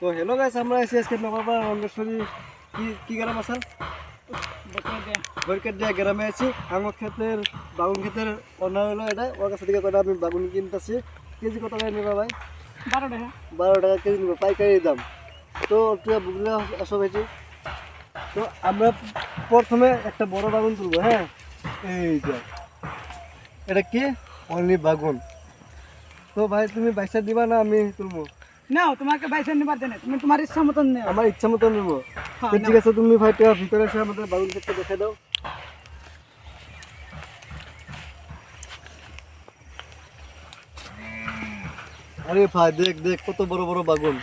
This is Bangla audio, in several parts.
তো হ্যালো গাইস আমরা এসে আজকে নবাবা রঙ্গেশ্বরী কি কি গ্রাম আছে বরকেটিয়া গ্রামে আছি। আমার ক্ষেতের বাগুন ক্ষেতের অনার হলো এটা। ওর কাছে থেকে কটা আমি বাগুন কিনতেছি। কেজি কত টাকা নেবা ভাই? বারো টাকা। বারো টাকা কেজি নেব পাইকারি দাম। তো তুই বুঝলে আসো ভাইটি তো আমরা প্রথমে একটা বড় বাগুন তুলবো হ্যাঁ? এই যে। এটা কি? অনলি বাগুন। তো ভাই তুমি বাইসা দিবা না আমি তুলবো? নাও তোমাকে বাইসে নিবার দেনে তুমি তোমার ইচ্ছা মতন নেও। আমার ইচ্ছা মতো নেব। হ্যাঁ, ঠিক আছে তুমি ভাই টিয়া ভিতরে এসে আমাদের দেখে দাও। আরে ভাই দেখ দেখ কত বড় বড় বাগুন।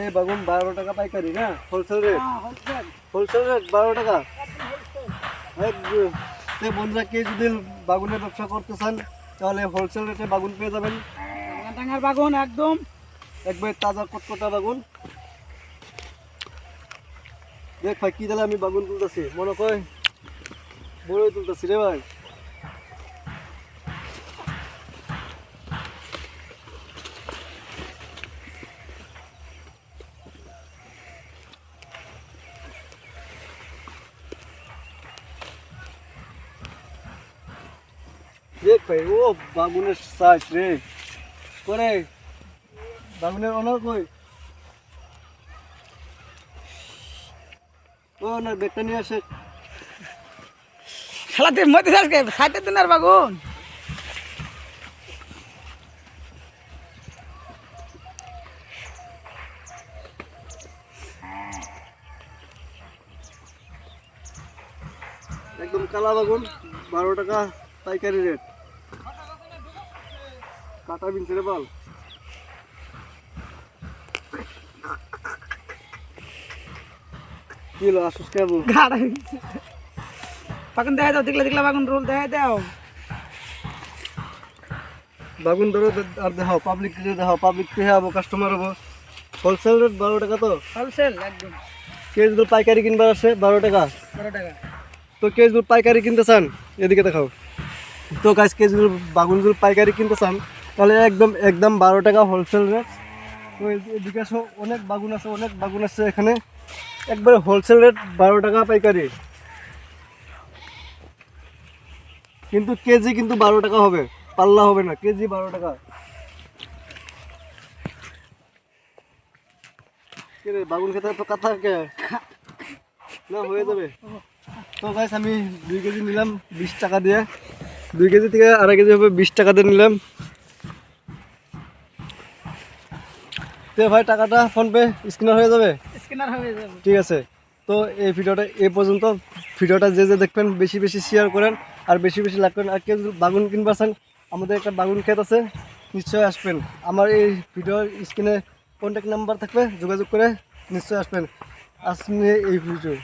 এই বাগুন বারো টাকা পাইকারি না? Wholesale rate. হোলসেল রেট বারো টাকা? বন্ধুরা কে যদি বাগুনের ব্যবসা করতে চান তাহলে হোলসেল রেটে বাগুন পেয়ে যাবেন। ডাঙ্গার বাগুন একদম। একবার তাজা কটকটা বাগুন। দেখ ভাই, কি তাহলে আমি বাগুন তুলতেছি? মনে কয় বড়ই তুলতেছি রে ভাই। দেখ ভাই, ও বাগুনের সাইজ রে। করে বাগুনের অনার কই? ও না বেগটা নিয়ে আসে। খেলাতে মধ্যে ষাটের দিনের বাগুন। একদম কালা বাগুন বারো টাকা পাইকারি রেট। কাটা বিনছে রে বল। কি হলো আসুস কেবল গাড়া বাগুন দেখা দাও দেখলে দেখলে বাগুন রোল দেখা দাও বাগুন ধরো দে- আর দেখাও পাবলিক দেখাও পাবলিক পেয়ে হব কাস্টমার হব হোলসেল রেট বারো টাকা তো হোলসেল একদম। কেজি যদি পাইকারি কিনবার আসে বারো টাকা। বারো টাকা। তো কেজি যদি পাইকারি কিনতে চান এদিকে দেখাও। তো গাছ কেজি যদি বাগুন যদি পাইকারি কিনতে চান তাহলে একদম একদম বারো টাকা হোলসেল রেট তো এই- এদিকে আসো অনেক বাগুন আছে অনেক বাগুন আছে এখানে। একবারে হোলসেল রেট বারো টাকা পাইকারি। কিন্তু কেজি কিন্তু বারো টাকা হবে, পাল্লা হবে না, কেজি বারো টাকা। বাগুন খেতে তো কথা না, হয়ে যাবে। তো গাইস আমি দুই কেজি নিলাম, বিশ টাকা দিয়ে। দুই কেজি থেকে আড়াই কেজি হবে, বিশ টাকা দিয়ে নিলাম। তো ভাই, টাকাটা ফোনপে স্ক্যানার হয়ে যাবে। ঠিক আছে। তো এই ভিডিওটা এই পর্যন্ত। ভিডিওটা যে যে দেখবেন, বেশি বেশি শেয়ার করেন আর বেশি বেশি লাইক করেন। আর কেউ বাগুন কিনবার চান, আমাদের একটা বাগুন ক্ষেত আছে, নিশ্চয়ই আসবেন। আমার এই ভিডিওর স্ক্রিনে কন্ট্যাক্ট নাম্বার থাকবে, যোগাযোগ করে নিশ্চয়ই আসবেন। আজকে এই ভিডিও